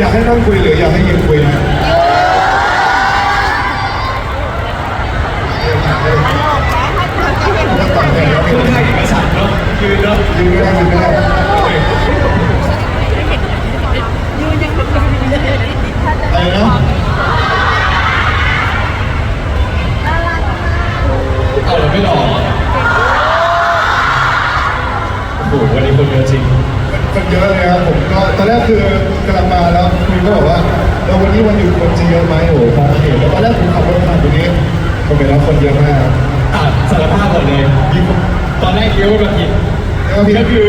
อยากให้นั่งคุยหรืออยากให้ยืนคุยนะแล้วต่างกันแล้วค่อนข้างเอกฉันท์เนาะยืนเนาะยืนไม่ได้ยืนไม่ได้อะไรนะเอาแล้วไม่หล่อโอ้โหวันนี้คนเยอะจริง คนเยอะเลยครับผมก็ตอนแรกคือกำลังมาแล้วคุยก็บอกว่าเราวันนี้วันหยุดคนจะเยอะไหมโอ้โหพอเห็นแล้วตอนแรกผมขับรถผ่านตรงนี้ผมเห็นแล้วคนเยอะมากอะสารภาพก่อนเลยตอนแรกเยอะกว่าผิดแล้วพี่ก็คือ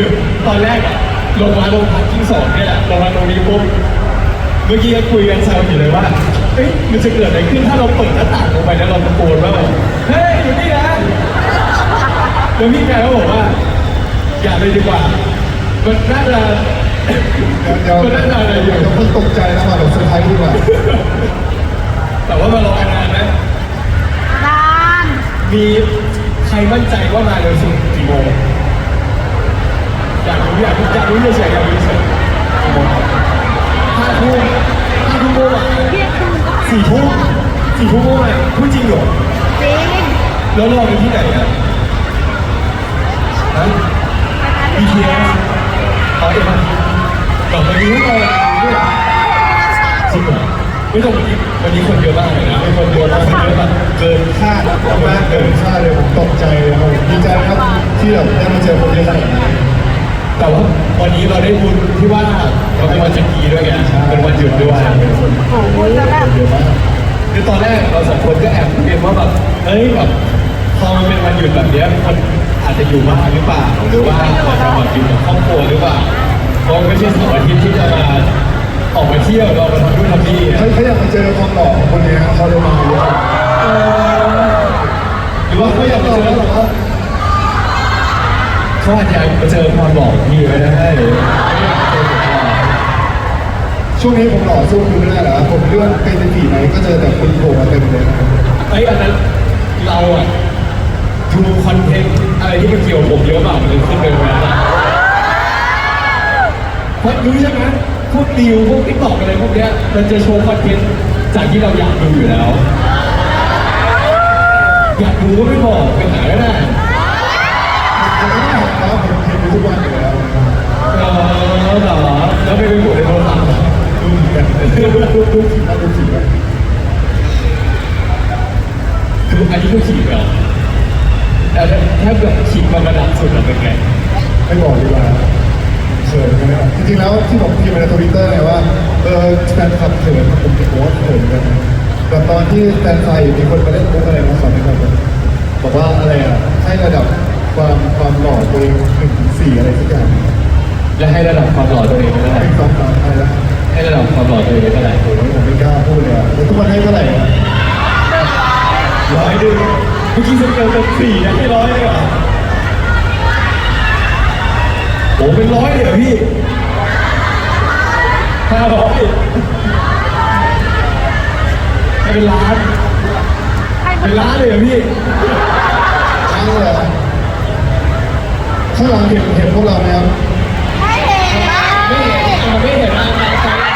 ตอนแรกอะลงมาลงพักที่สองเนี่ยแหละลงมาตรงนี้ปุ๊บเมื่อกี้ก็คุยกันแซวอยู่เลยว่าเฮ้ยมันจะเกิดอะไรขึ้นถ้าเราเปิดหน้าต่างลงไปแล้วเราตะโกนว่าแบบเฮ้ยอยู่นี่นะแล้วพี่แกก็บอกว่า อย่าเลยดีกว่า มันน่าจะเดี๋ยวมันเดี๋ยวน่าจะอะไรอยู่เดี๋ยวคนตกใจนะมาแบบเซอร์ไพรส์ดีกว่าแต่ว่ามารอกันนานนะนานมีใครมั่นใจว่ามาเร็วสุดกี่โมงอยากรู้อยากรู้อยากรู้เฉยๆอยากรู้เฉยๆกี่โมงห้าทุ่มห้าทุ่มโมงอะเที่ยงคืนก็สี่ทุ่มสี่ทุ่มโมงอะพูดจริงเหรอจริงแล้วรอกันที่ไหนอะฮะ BTS อ๋อเอ็มอาร์ทีต่อไปนี้เราด้วยจริงเหรอไม่ต้องวันนี้วันนี้คนเยอะมากเลยนะมีคนเยอะมากคนเยอะแบบเกินคาดมากเกินคาดเลยผมตกใจเลยครับดีใจครับที่แบบได้มาเจอคนเยอะขนาดนี้แต่ว่าวันนี้เราได้บุญที่ว่าเราเป็นวันจักรีด้วยไงเป็นวันหยุดด้วยโอ้โหแล้วแบบเยอะมากคือตอนแรกเราสองคนก็แอบคุยกันว่าแบบเอ้ยแบบพอมันเป็นวันหยุดแบบเนี้ยคนอาจจะอยู่บ้านหรือเปล่าหรือว่าอาจจะแบบอยู่กับครอบครัวหรือเปล่า เพราะมันไม่ใช่เสาร์อาทิตย์ที่จะมาออกมาเที่ยวเรามาทำนู่นทำนี่เขาเขาอยากมาเจอความหล่อของคนนี้เขาเลยมาเยอะหรือว่าเขาอยากหมาล่อเจอแล้วเหรอเขาอาจจะอยากมาเจอความหล่อของพี่ก็ได้ช่วงนี้ผมหล่อสู้คุณไม่ได้เหรอผมเลื่อนไปในฝีไหนก็เจอแต่คนโผล่มาเต็มเลยนะครับไอ้ยอันนั้นเราอะดูคอนเทนต์อะไรที่มันเกี่ยวกับผมเยอะมากมันเลยขึ้นไปแบบนั้นเพราะรู้ใช่ไหมพวกดิวพวกติ๊กต็อกอะไรพวกเนี้ยมันจะโชว์คอนเทนต์จากที่เราอยากดูอยู่แล้ว อยากดูก็ไม่บอกไปหาก็ได้ผมไม่ได้ครับผมเห็นอยู่ทุกวันอยู่แล้วนะครับเออเหรอแล้วไปดูอยู่ในโทรศัพท์เหรอดูเหมือนกันดูดูดูสีนะดูสีนะดูอันนี้ก็ขีดเหรอแต่ถ้าเกิดขีดมาระดับสุดเราเป็นไงไม่บอกดีกว่าเขินกันนะครับจริงๆแล้วที่ผมพิมพ์ในทวิตเตอร์ไงว่าเออแฟนคลับเขินผมจะโพสต์เขินกันนะแต่ตอนที่แฟนไซด์มีคนมาเล่นมุกอะไรมาสอนนะครับบอกว่าอะไรอะให้ระดับความความหล่อตัวเองหนึ่งถึงสี่อะไรสักอย่างและให้ระดับความหล่อตัวเองเท่าไหร่ให้สองสามอะไรแล้วให้ระดับความหล่อตัวเองเท่าไหร่โอ้ยผมไม่กล้าพูดเลยอะแล้วทุกคนให้เท่าไหร่อะร้อยหนึ่งเมื่อกี้สเกลเป็นสี่นะไม่ร้อยเลยเห รอโอ้เป็นร้อยเลยเหรอพี่ห้าร้อยให้เป็นล้านให้มัเป็นนล้านเลยเหรอพี่ใช่เลยอะข้างหลังเห็นเห็นพวกเราไหมครับให้เห็นนะไม่เห็นอะไม่เห็นอะสวั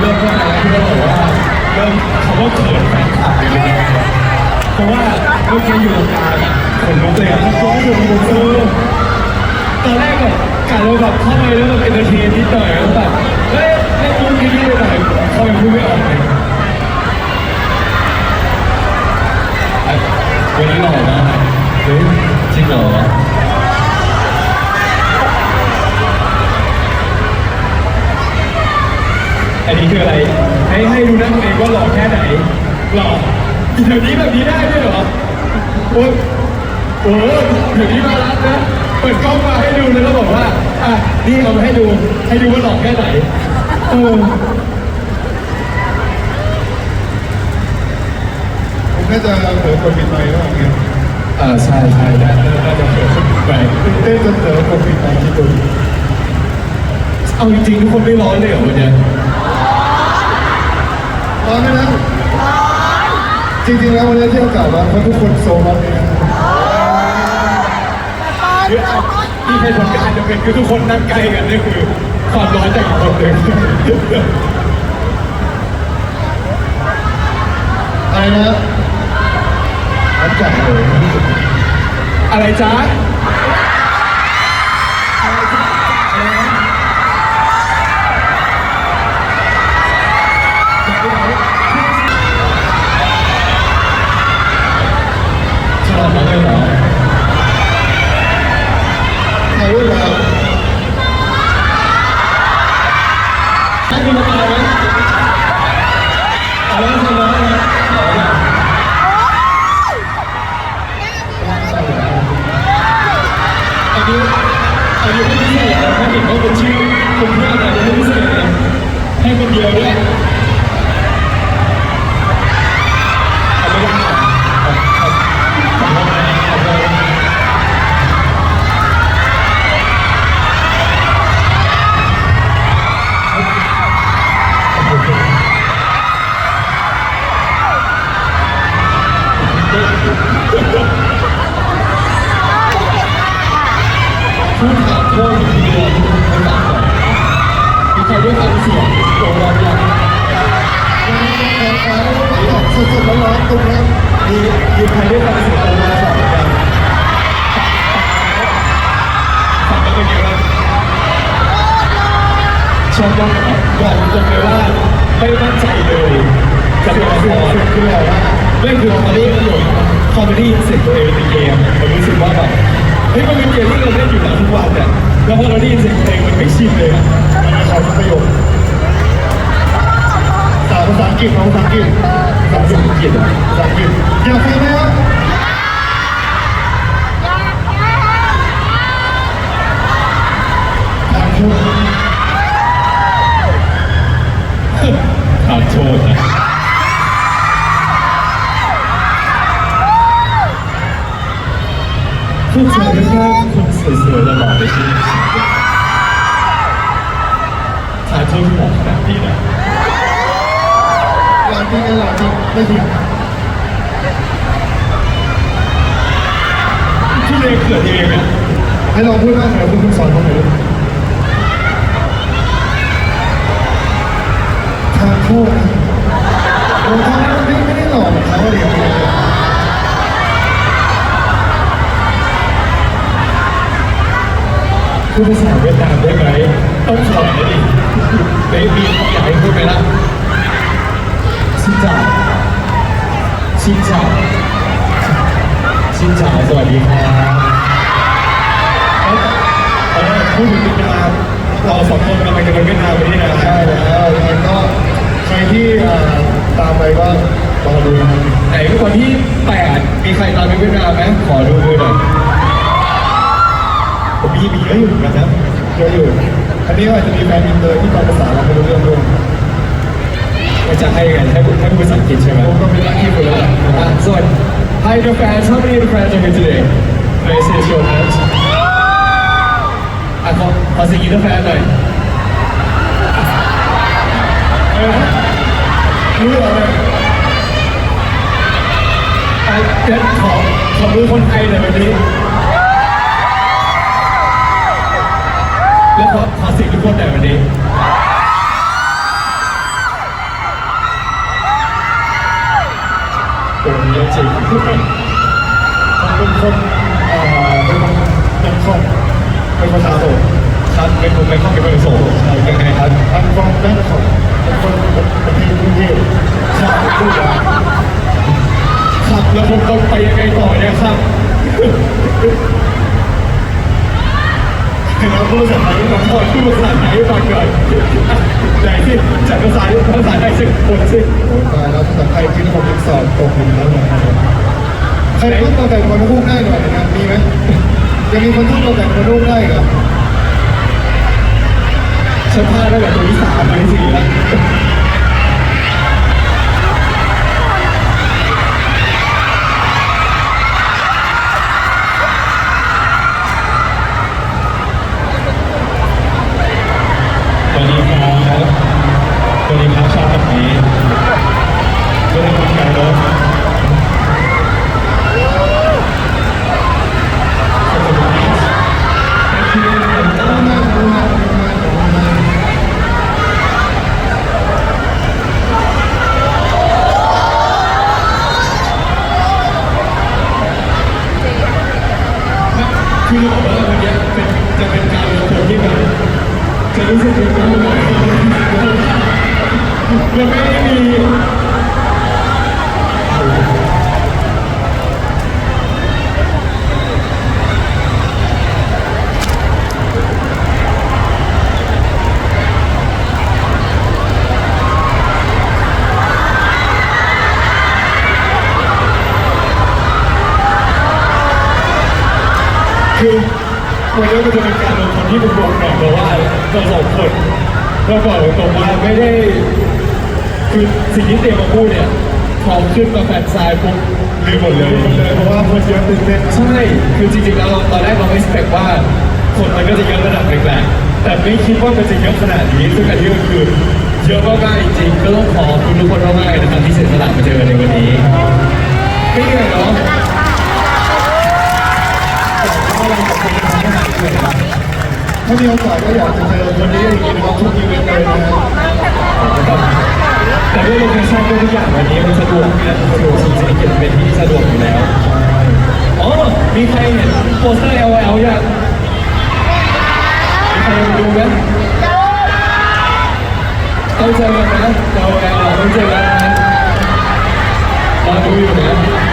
เรื่องข้าใจแล้ที่เขาบอกว่าเริ่มเขาก็เกิดแฟนคลับเลยนะครับเพราะว่าเมื่ออยู่ตรงกลางขนลุกเลยอะแล้ก็อยู่บนซอร์ตอนแรกแบบกะเราแบบเข้าไปแล้วแบบเอนเตอร์เทนนิดหน่อยแล้วแบบเฮ้ยเล่นมุกนี้นิดหน่อยเข้าไปพูดไม่ออกเลยวันนี้หล่อมาเฮ้ยจริงเหรอ อันนี้คืออะไร ให้ให้ดูหน้าตัวเองว่าหล่อแค่ไหน หล่อเดี๋ยวนี้แบบนี้ได้ด้วยเหรอโอ้ยโอ้ยเดี๋ยวนี้มารักนะ เปิดกล้องมาให้ดูเลยแล้วบอกว่า อะ นี่เอามาให้ดู ให้ดูว่าหล่อแค่ไหนเออผมน่าจะเผลอกดปิดไมค์แล้วอย่างเงี้ยอ่าใช่ใช่ได้น่าจะเกิดขึ้นไปตื่นเต้นจนเผลอกดปิดไมค์ที่ตัวเอาจริงๆทุกคนไม่ร้อนเลยเหรอวันเนี้ย ร้อนไหมนะจ ริงๆแล้ววันนี้ที่เรากล่าวว่าเพราะทุกคนโซมากเลยนะคือเอาที่ให้ผลการจะเป็นคือทุกคนนั่งใกล้กันนี่คือความร้อนจากอีกคนหนึ่งอะไรนะรับจัดเลยอะไรจ้า มีใครได้ฟังเสียงตัวเราอย่างสุดๆร้อนๆตรงนั้นมีมีใครด้ฟังเสียงตัวเราสองกันฟังกันเป็นยังไงชอบมากบอกตรงเลยว่าไม่มั่นใจเลยกับละครคือแบบว่าเล่นคือคอมเมดี้ประโยชน์คอมเมดี้เสร็จตัวเองในเกมผมรู้สึกว่าแบบเฮ้ยมันเป็นเกมที่เราเล่นอยู่แล้วทุกวันเนี่ยแล้วพอเราได้ยินเสียงเพลงมันไม่ชินเลยอะ ขอสักประโยคสาวภาษาอังกฤษของภาษาอังกฤษภาษาอังกฤษอะภาษาอังกฤษอยากฟังไหมครับทางพูดขอโทษนะพวกเธอไม่ใช่คนสวยๆหล่อๆในชีวิต ขอโทษที่บอกขนาดนี้นะหลานจริงไงหลานจริงไม่จริงที่เรียนเกิดเองอะให้ลองพูดบ้างน่อยคุณคุณสอนเขาหน่อยดิทางพูดนะโอ้ทางพูดไม่ไม่ได้หลอกเหมือนเขาเลยพูดภาษาเวียดนามได้ไหมต้องสอนนะดิ เบบี้อยากให้พูดไหมล่ะชินจ่าชินจ่าชินจ่าสวัสดีครับเออพูดถึงเวียดนามเราสองคนกำลังจะไปเวียดนามวันนี้นะใช่แล้วยังไงก็ใครที่อ่าตามไปก็รอดูนะครับไหนคนที่แปดมีใครตามไปเวียดนามไหมขอดูมือหน่อยผมมีมีเยอะอยู่เหมือนกันนะเยอะอยู่ อันนี้ก็อาจจะมีแฟนอินเตอร์ที่ฟังภาษาเราไม่รู้เรื่องด้วยมันจะให้ไงให้พูดให้พูดภาษาอังกฤษใช่ไหมผมก็เป็นหน้าที่คุณแล้วอะส่วน Hi the fans how many of the fans are here today Please say show of hands อะขอขอเสียงอินเตอร์แฟนหน่อยรู้เหรอเนี่ยอะเดี๋ยวขอขอมือคนไทยหน่อยวันนี้ แล้วขอขอเสียงทุกคนหน่อยวันนี้โอ้ยเยอะจริงคนเอ่อเป็นคนเป็นคนเป็นภาษาโสดครับเป็นคนไม่เข้าเป็นคนโสดยังไงครับอันฟองแบงคอกเป็นคนประเทศกรุงเทพชาติพูดว่าครับแล้วผมต้องไปยังไงต่อเนี่ยครับ ถึงเราพูดภาษาไทยผมขอพูดภาษาไทยให้ฟังก่อนไหนสิจากภาษาภาษาไทยสิคนสิโอ้ตายแล้วภาษาไทยจริงๆผมยังสอบตกอยู่แล้วนี่ยใครต้องตัวแต่งคนพูดได้หน่อยนะมีไหมยังมีคนต้องตัวแต่งคนพูดได้เหรอฉันพลาดแล้วแบบตัวที่สามเลยสิแล้ว คือวันนี้มันจะเป็นการลงทุนที่เป็นบวกแบบเพราะว่าเราสองคนเราบอกตรงว่าไม่ได้คือสิ่งที่เตรียมมาพูดเนี่ยพอขึ้นมาแฟนซายปุ๊บลืมหมดเลยเลยเพราะว่าคนเยอะตื่นเต้นใช่คือจริงๆแล้วตอนแรกเราไม่สเปกว่า คนมันก็จะเยอะระดับแรงๆแต่ไม่คิดว่ามันจะเยอะขนาดนี้ซึ่งอันนี้ก็คือเยอะมากๆจริงๆก็ต้องขอบคุณทุกคนมากๆนะครับที่เสียสละมาเจอกันในวันนี้ไม่เหนื่อยเนาะ ถ้ามีโอกาสก็อยากจะเจอคนนี้อย่างนี้นะครับทุกอีเวนต์เลยนะฮะแต่ด้วยโลเคชั่นด้วยทุกอย่างวันนี้มันสะดวกนะสะดวกจริงๆเก็บเป็นที่สะดวกอยู่แล้วอ๋อมีใครเห็นโปสเตอร์ L L ยังมีใครดูไหมต้องเจอกันนะ LOL ต้องเจอกันนะรอดูอยู่นะ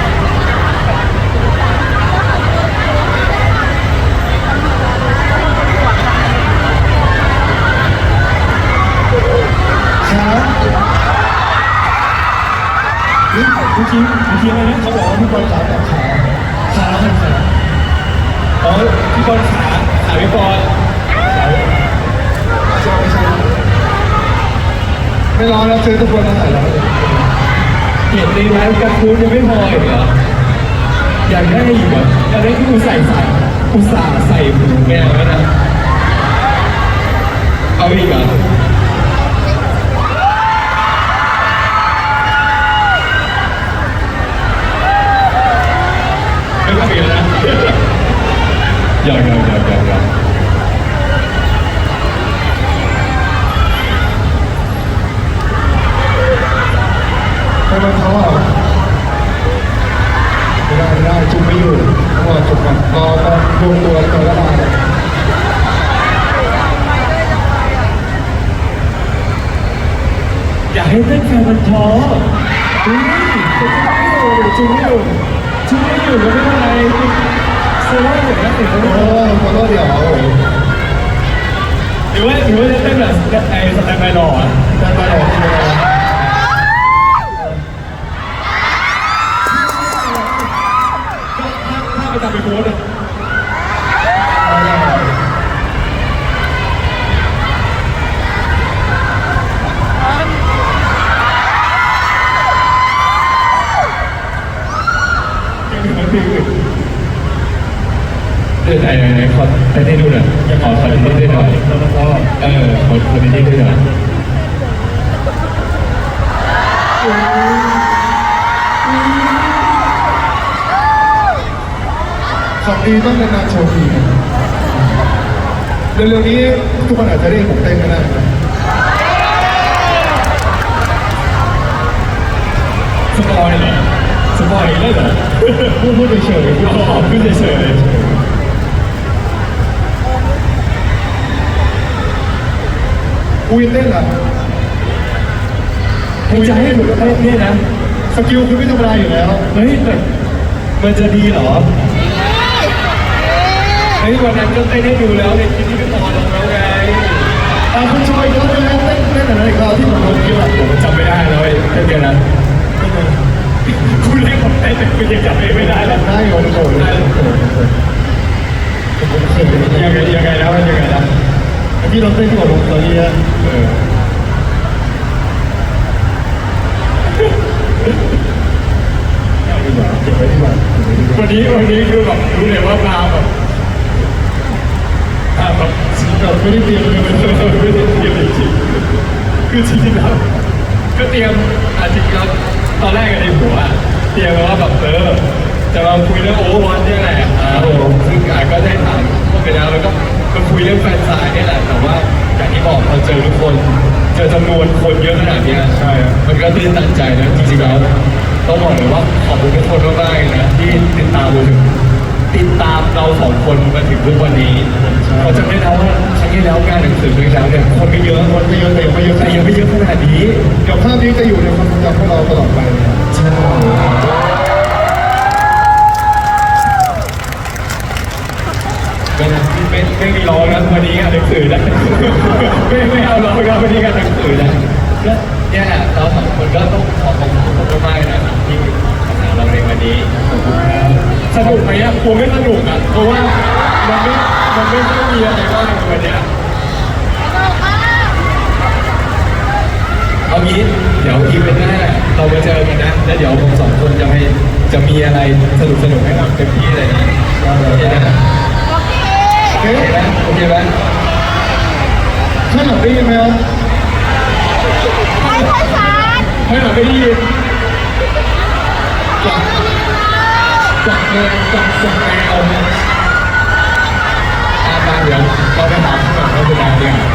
นี่เมื่อกี้เมื่อกี้อะไรนะเขาบอกว่าทุกคนขาแบบขาขาขาอ๋อพี่บอลขาขาพี่บอลใช่ไม่ใช่ไม่รอแล้วเจอทุกคนมาถ่แล้วเห็นในไลฟ์กับคุณยังไม่พออีกเหรออยากได้อีกเหรออยากได้ที่อุตส่ใส่อุตส่าห์ใส่หูแมวแล้วนะเอาอีกเหรอ ไม่ต้องเปลี่ยนนะอยากอยากอยากอยากอยากไปมันเขาอะไม่ได้ไม่ได้จุกไม่อยู่ต้องรอจุกก่อนรอตอนรวมตัวกันแล้วมาอยากให้เต้นแฟนมันท้ออุ้ยจุ๊ไม่ อยู่จูไม่อยู่จูไม่อยู่แล้วไม่เป็นไรเซอร์ว่าอย่างนั้นเดี๋ยวโอ้ขอโทษเดี๋ยวหรือว่าหรือว่าจะเต้นแบบไอ้สแตนบายหลอดแตนบายหลอกที่เราถ้าไปตามไปโค้ดอะเดี๋ยไหนไหนไหนขอเต้นให้ดูหน่อยขอขอเต้นให้ดูหน่อยแล้วก็เออขอขอเต้นให้ดูหน่อยของดีต้องนานๆโชว์ทีเร็วๆนี้ทุกคนอาจจะได้ผมเต้นก็ได้นะสปอยเหรอ สสปอยล์ได้เหรอพูดพูดเฉยๆพูดอ๋อขึ้นเฉยคุยเต้นอะๆให้ใจให้ถูกให้เนี่ยนะ สกิลคุณไม่ธรรมดาอยู่แล้ว เฮ้ยแต่มันจะดีเหรอ เฮ้ยวันนั้นก็เต้นให้ดูแล้วในคลิปที่เป็นตอนลงแล้วไงอะคุณชอยเขาจะเล่นเต้นเต้นอะไรอีกรอบที่ผมลงคลิปอะผมจำไม่ได้แล้วไอ้เต้นเดียวนั้น คุณเล่นผมเต้นแต่คุณยังจำเองไม่ได้แล้วได้โยนโกรธได้โกรธผมเคยยังไงยังไงแล้วยังไงแล้วพี่เราเต้นก่อนลงตอนนี้เออดีกว่าเก็บไว้ดีกว่าเก็บไว้ดีกว่าวันนี้วันนี้คือแบบรู้เลยว่ามาแบบมาแบบแบบไม่ได้เตรียมเลยไม่ได้ไม่ได้เตรียมจริงๆคือจริงๆแล้วก็เตรียมอาจริงๆแล้วตอนแรกกันในหัวอะ เตรียมไว้ว่าแบบเออจะมาคุยเรื่องโอเวอร์วอตเนี่ยแหละอ่าซึ่งอาจก็ได้ถามพวกไปแล้วแล้วก็มาคุยเรื่องแฟนสายเนี่ยแหละแต่ว่าอย่างที่บอกพอเจอทุกคน เจอจำนวนคนเยอะขนาดเนี้ยใช่มันก็ตื่นตันใจนะจริงๆแล้วต้องบอกเลยว่าขอบคุณทุกคนมากๆเลยนะที่ติดตามมาถึงติดตามเราสองคนมาถึงทุกวันนี้เราจะได้แล้วว่าครั้ง ที่แล้วงานหนังสือครั้งที่แล้วเนี่ยคนไม่เยอะคนไม่เยอะแต่ยังไม่เยอะแต่ยังไม่เยอะขนาดนี้เดี๋ยวภาพนี้จะอยู่ในความทรงจำของเราตลอดไปใช่ไม่นะไม่ไม่มีร้องนะวันนี้งานหนังสือนะไม่ไม่เอาร้องนะวันนี้งานหนังสือนะก็เนี่ยเราสองคนก็ต้องขอขอบคุณทุกคนมากๆนะที่มาหาเราในวันนี้ขอบคุณครับสนุกไหมอะผมไม่สนุกอะเพราะว่า มันไม่มันไม่ค่อยมีอะไรมากในวันเนี้ยเอางี้เดี๋ยวอีเวนต์หน้าเรามาเจอกันนะแล้วเดี๋ยวผมสองคนจะให้จะมีอะไรสนุกสนุกให้ทำเต็มที่เลยนะโอเคนะโอเคโอเคโอเคนะโอเคไหมข้างหลังได้ยินไหมครับไม่ค่อยสารให้เราไม่ได้ยินจับจับแมวจับจับแมว อามาเดี๋ยวเราไปถามข้างหลังเขาจะได้เรื่อง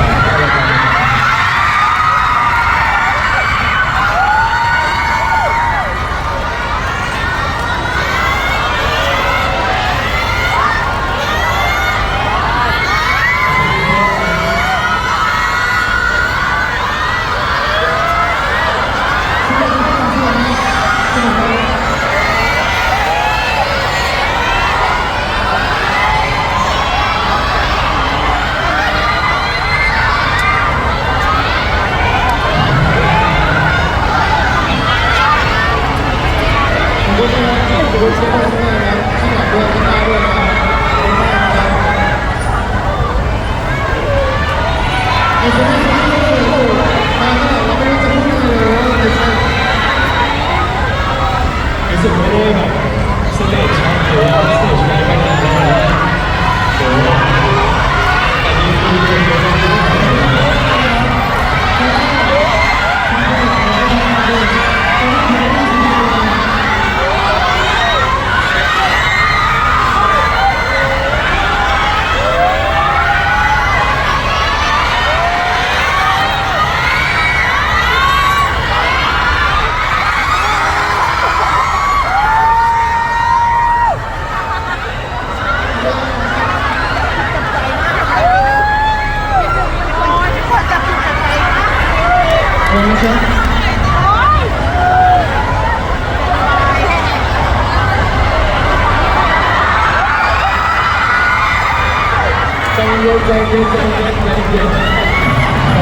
รู้สึกไม่ได้แบบสเตจช็อตหรือว่าสเตจไหนไปนานแล้วนะเดี๋ยวอันนี้คือเป็นเรื่องที่ โอ้ยคนจับผิดจับใจนะ เออใช่โอ้ยใจเย็นใจเย็นใจเย็นใจเย็น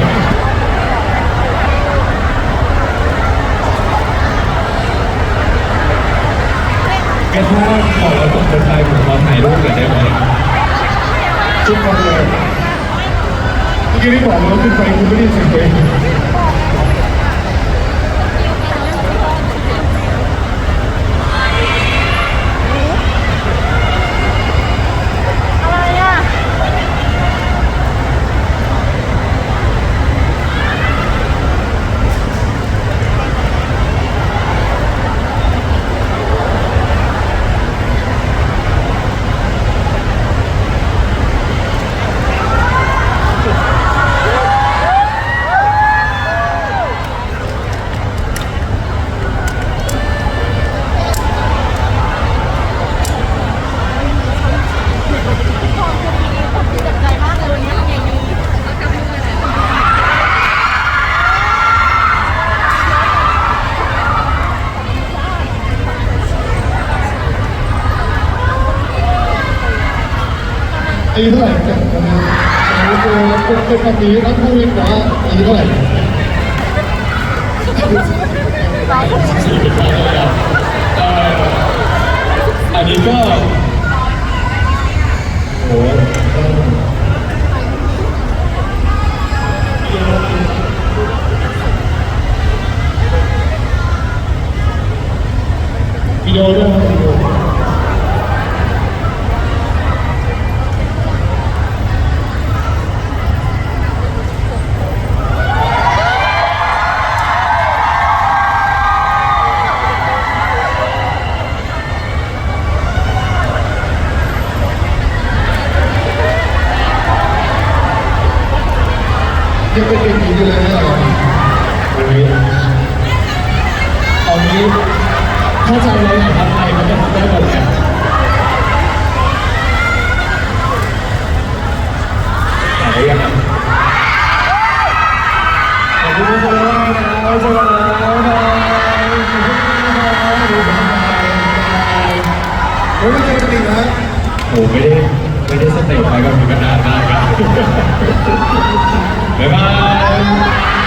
ก็ถ้าขอเราตกใจผมขอถ่ายรูปหน่อยได้ไหมจุดก่อนเลยเมื่อกี้ที่บอกว่าขึ้นไปคุณไม่ได้ยินเสียงตัวเอง เป็นเป็นแบบนี้น้องภูวินแต่ว่าอายุเท่าไหร่สี่ปีแล้วเอ่ออันนี้ก็โอ้โหวิดีโอด้วยนะวิ ยังเป็นเด็กอยู่เลยเนี่ยโอ้ยตอนนี้เข้าใจแล้วอยากทำอะไรมันจะทำได้หมดแหละไหนกันอะขอบคุณทุกคนมากนะเจอกันแล้วนะขอบคุณมากนะเฮ้ยไม่เจอกันอีกนะโอ้ไม่ได้ไม่ได้สเตจไปกับมีกันนานมากอะบ๊ายบาย